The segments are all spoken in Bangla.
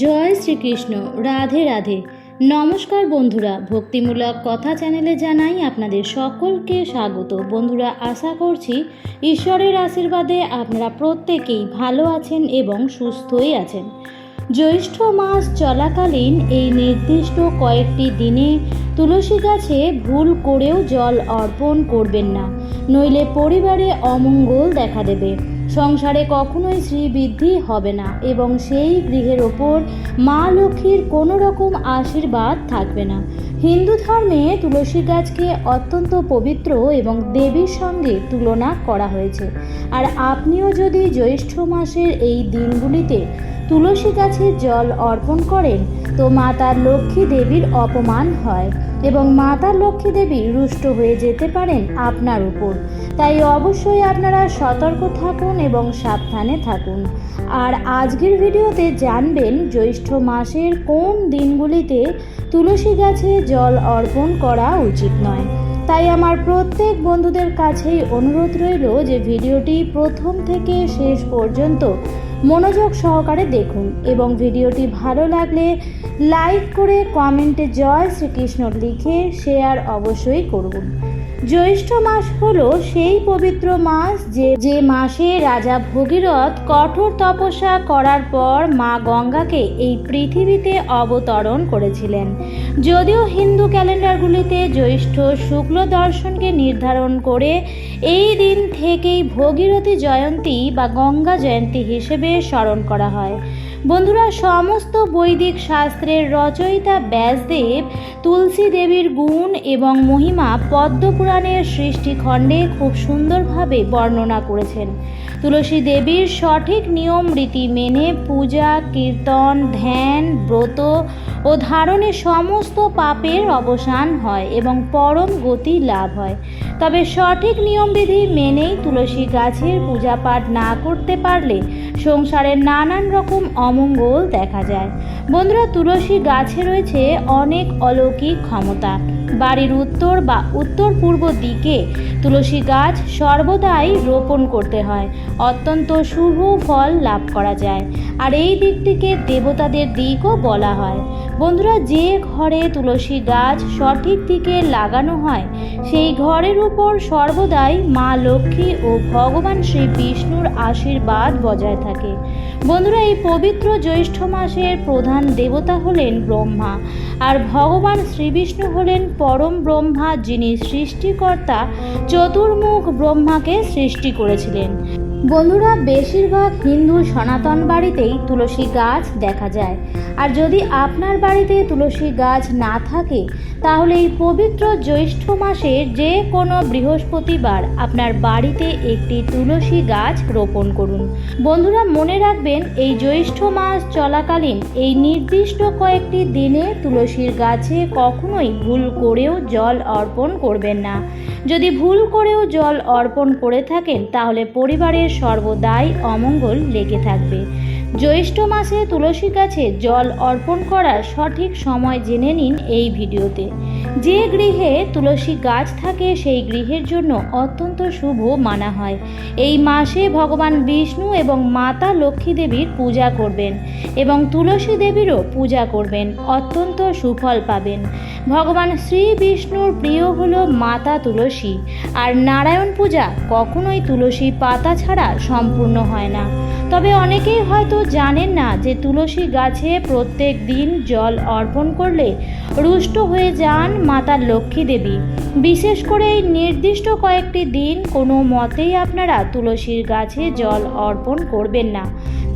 জয় শ্রীকৃষ্ণ, রাধে রাধে। নমস্কার বন্ধুরা, ভক্তিমূলক কথা চ্যানেলে জানাই আপনাদের সকলকে স্বাগত। বন্ধুরা, আশা করছি ঈশ্বরের আশীর্বাদে আপনারা প্রত্যেকেই ভালো আছেন এবং সুস্থই আছেন। জ্যৈষ্ঠ মাস চলাকালীন এই নির্দিষ্ট কয়েকটি দিনে তুলসী গাছে ভুল করেও জল অর্পণ করবেন না, নইলে পরিবারে অমঙ্গল দেখা দেবে। সংসারে কখনোই শ্রীবৃদ্ধি হবে না এবং সেই গৃহের ওপর মা লক্ষ্মীর কোনো রকম আশীর্বাদ থাকবে না। হিন্দু ধর্মে তুলসী গাছকে অত্যন্ত পবিত্র এবং দেবীর সঙ্গে তুলনা করা হয়েছে। আর আপনিও যদি জ্যৈষ্ঠ মাসের এই দিনগুলিতে তুলসী গাছে জল অর্পণ করেন, তো মাতার লক্ষ্মী দেবীর অপমান হয় এবং মাতার লক্ষ্মী দেবী রুষ্ট হয়ে যেতে পারেন আপনার উপর। তাই অবশ্যই আপনারা সতর্ক থাকুন এবং সাবধানে থাকুন। আর আজকের ভিডিওতে জানবেন, জ্যৈষ্ঠ মাসের কোন দিনগুলিতে তুলসী গাছে জল অর্পণ করা উচিত নয়। তাই আমার প্রত্যেক বন্ধুদের কাছেই অনুরোধ রইল যে ভিডিওটি প্রথম থেকে শেষ পর্যন্ত মনোযোগ সহকারে দেখুন এবং ভিডিওটি ভালো লাগলে লাইক করে কমেন্টে জয় শ্রীকৃষ্ণ লিখে শেয়ার অবশ্যই করুন। জ্যৈষ্ঠ মাস হল সেই পবিত্র মাস যে যে মাসে রাজা ভগীরথ কঠোর তপস্যা করার পর মা গঙ্গাকে এই পৃথিবীতে অবতরণ করেছিলেন। যদিও হিন্দু ক্যালেন্ডারগুলিতে জ্যৈষ্ঠ শুক্ল দর্শনকে নির্ধারণ করে এই দিন থেকেই ভগীরথী জয়ন্তী বা গঙ্গা জয়ন্তী হিসেবে স্মরণ করা হয়। বন্ধুরা, সমস্ত বৈদিক শাস্ত্রের রচয়িতা ব্যাসদেব, তুলসী দেবীর গুণ এবং মহিমা পদ্মপুরাণের সৃষ্টিখণ্ডে খুব সুন্দরভাবে বর্ণনা করেছেন। তুলসী দেবীর সঠিক নিয়ম রীতি মেনে পূজা, কীর্তন, ধ্যান, ব্রত ও ধারণে সমস্ত পাপের অবসান হয় এবং পরম গতি লাভ হয়। তবে সঠিক নিয়মবিধি মেনেই তুলসী গাছের পূজা পাঠ না করতে পারলে সংসারের নানান রকম অমঙ্গল দেখা যায়। বন্ধুরা, তুলসী গাছে রয়েছে অনেক অলৌকিক ক্ষমতা। বাড়ির উত্তর বা উত্তর পূর্ব দিকে তুলসী গাছ সর্বদাই রোপণ করতে হয়। অত্যন্ত শুভ ফল লাভ করা যায়। আর এই দিকটিকে দেবতাদের দিকও বলা হয়। বন্ধুরা, যে ঘরে তুলসী গাছ সঠিক দিকে লাগানো হয়, সেই ঘরের উপর সর্বদাই মা লক্ষ্মী ও ভগবান শ্রী বিষ্ণুর আশীর্বাদ বজায় থাকে। বন্ধুরা, এই পবিত্র জ্যৈষ্ঠ মাসের প্রধান দেবতা হলেন ব্রহ্মা আর ভগবান শ্রীবিষ্ণু হলেন পরম ব্রহ্মা যিনি সৃষ্টিকর্তা, চতুর্মুখ ব্রহ্মাকে সৃষ্টি করেছিলেন। বন্ধুরা, বেশিরভাগ হিন্দু সনাতন বাড়িতেই তুলসী গাছ দেখা যায়। আর যদি আপনার বাড়িতে তুলসী গাছ না থাকে, তাহলে এই পবিত্র জ্যৈষ্ঠ মাসের যে কোনো বৃহস্পতিবার আপনার বাড়িতে একটি তুলসী গাছ রোপণ করুন। বন্ধুরা, মনে রাখবেন, এই জ্যৈষ্ঠ মাস চলাকালীন এই নির্দিষ্ট কয়েকটি দিনে তুলসীর গাছে কখনোই ভুল করেও জল অর্পণ করবেন না। যদি ভুল করেও জল অর্পণ করে থাকেন তাহলে পরিবারের সর্বদাই অমঙ্গল লেগে থাকবে। জ্যৈষ্ঠ মাসে তুলসী গাছে জল অর্পণ করার সঠিক সময় জেনে নিন এই ভিডিওতে। যে গৃহে তুলসী গাছ থাকে, সেই গৃহের জন্য অত্যন্ত শুভ মানা হয়। এই মাসে ভগবান বিষ্ণু এবং মাতা লক্ষ্মী দেবীর পূজা করবেন এবং তুলসী দেবীরও পূজা করবেন, অত্যন্ত সুফল পাবেন। ভগবান শ্রী বিষ্ণুর প্রিয় হলো মাতা তুলসী। আর নারায়ণ পূজা কখনোই তুলসী পাতা ছাড়া সম্পূর্ণ হয় না। তবে অনেকেই হয়তো জানেন না যে তুলসী গাছে প্রত্যেক দিন জল অর্পণ করলে রুষ্ট হয়ে যান মাতা লক্ষ্মী দেবী। বিশেষ করে এই নির্দিষ্ট কয়েকটি দিন কোনো মতেই আপনারা তুলসীর গাছে জল অর্পণ করবেন না।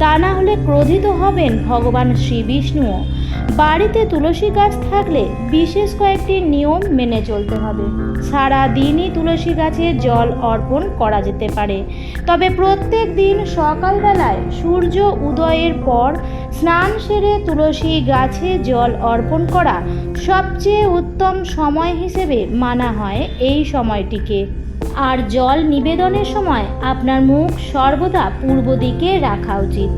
তা না হলে ক্রোধিত হবেন ভগবান শ্রী বিষ্ণুও। বাড়িতে তুলসী গাছ থাকলে বিশেষ কয়েকটি নিয়ম মেনে চলতে হবে। সারা দিনই তুলসী গাছে জল অর্পণ করা যেতে পারে। তবে প্রত্যেক দিন সকালবেলায় সূর্য উদয়ের পর স্নান সেরে তুলসী গাছে জল অর্পণ করা সবচেয়ে উত্তম সময় হিসেবে মানা হয় এই সময়টিকে। আর জল নিবেদনের সময় আপনার মুখ সর্বদা পূর্ব দিকে রাখা উচিত।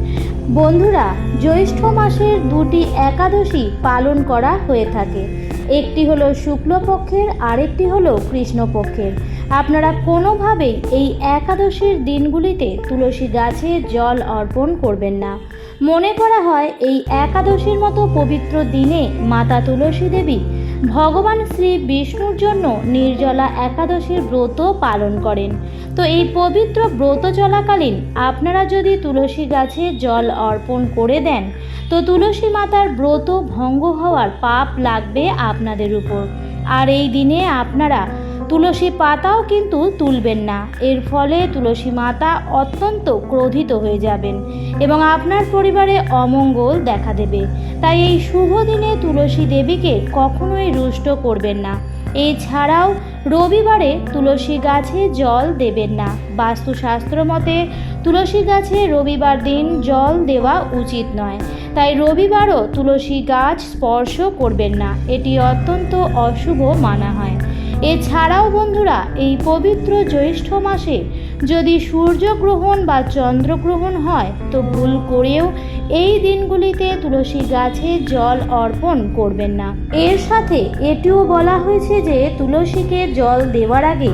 বন্ধুরা, জ্যৈষ্ঠ মাসের দুটি একাদশী পালন করা হয়ে থাকে। একটি হলো শুক্লপক্ষের, আরেকটি হলো কৃষ্ণপক্ষের। আপনারা কোনোভাবেই এই একাদশীর দিনগুলিতে তুলসী গাছে জল অর্পণ করবেন না। মনে করা হয়, এই একাদশীর মতো পবিত্র দিনে মাতা তুলসী দেবী ভগবান শ্রী বিষ্ণুর জন্য নির্জলা একাদশীর ব্রত পালন করেন। তো এই পবিত্র ব্রত চলাকালীন আপনারা যদি তুলসী গাছে জল অর্পণ করে দেন, তো তুলসী মাতার ব্রত ভঙ্গ হওয়ার পাপ লাগবে আপনাদের উপর। আর এই দিনে আপনারা তুলসী পাতাও কিন্তু তুলবেন না। এর ফলে তুলসী মাতা অত্যন্ত ক্রোধিত হয়ে যাবেন এবং আপনার পরিবারে অমঙ্গল দেখা দেবে। তাই এই শুভ দিনে তুলসী দেবীকে কখনোই রুষ্ট করবেন না। এছাড়াও রবিবারে তুলসী গাছে জল দেবেন না। বাস্তুশাস্ত্র মতে, তুলসী গাছে রবিবার দিন জল দেওয়া উচিত নয়। তাই রবিবারও তুলসী গাছ স্পর্শ করবেন না। এটি অত্যন্ত অশুভ মানা হয়। এছাড়াও বন্ধুরা, এই পবিত্র জ্যৈষ্ঠ মাসে যদি সূর্যগ্রহণ বা চন্দ্রগ্রহণ হয়, তো ভুল করেও এই দিনগুলিতে তুলসী গাছে জল অর্পণ করবেন না। এর সাথে এটিও বলা হয়েছে যে, তুলসীকে জল দেওয়ার আগে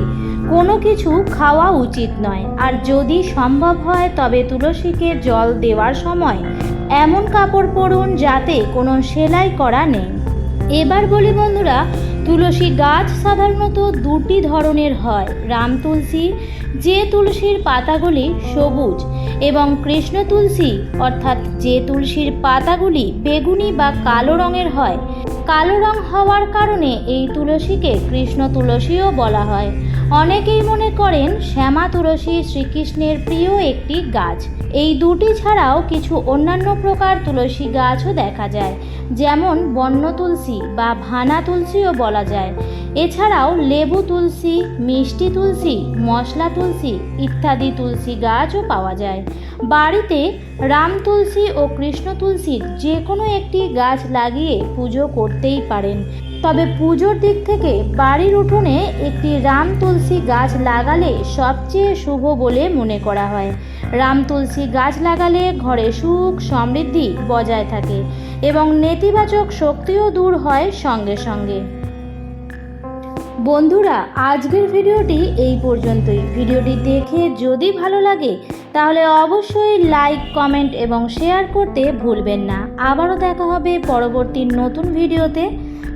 কোনো কিছু খাওয়া উচিত নয়। আর যদি সম্ভব হয়, তবে তুলসীকে জল দেওয়ার সময় এমন কাপড় পরুন যাতে কোনো সেলাই করা নেই। এবার বলি বন্ধুরা, তুলসী গাছ সাধারণত দুটি ধরনের হয়, রাম তুলসী, যে তুলসীর পাতাগুলি সবুজ, এবং কৃষ্ণ তুলসী, অর্থাৎ যে তুলসীর পাতাগুলি বেগুনি বা কালো রঙের হয়। কালো রং হওয়ার কারণে এই তুলসীকে কৃষ্ণ তুলসীও বলা হয়। অনেকেই মনে করেন শ্যামা তুলসী শ্রীকৃষ্ণের প্রিয় একটি গাছ। এই দুটি ছাড়াও কিছু অন্যান্য প্রকার তুলসী গাছও দেখা যায়, যেমন বন্য তুলসী বা ভানা তুলসীও বলা যায়। এছাড়াও লেবু তুলসী, মিষ্টি তুলসী, মশলা তুলসী ইত্যাদি তুলসী গাছও পাওয়া যায়। বাড়িতে রাম তুলসী ও কৃষ্ণ তুলসীর যে কোনো একটি গাছ লাগিয়ে পুজো করতেই পারেন। তবে পুজোর দিক থেকে বাড়ির উঠোনে একটি রাম তুলসী গাছ লাগালে সবচেয়ে শুভ বলে মনে করা হয়। রাম তুলসী গাছ লাগালে ঘরে সুখ সমৃদ্ধি বজায় থাকে এবং নেতিবাচক শক্তিও দূর হয় সঙ্গে সঙ্গে। বন্ধুরা, আজকের ভিডিওটি এই পর্যন্তই। ভিডিওটি দেখে যদি ভালো লাগে, তাহলে অবশ্যই লাইক, কমেন্ট এবং শেয়ার করতে ভুলবেন না। আবারও দেখা হবে পরবর্তী নতুন ভিডিওতে।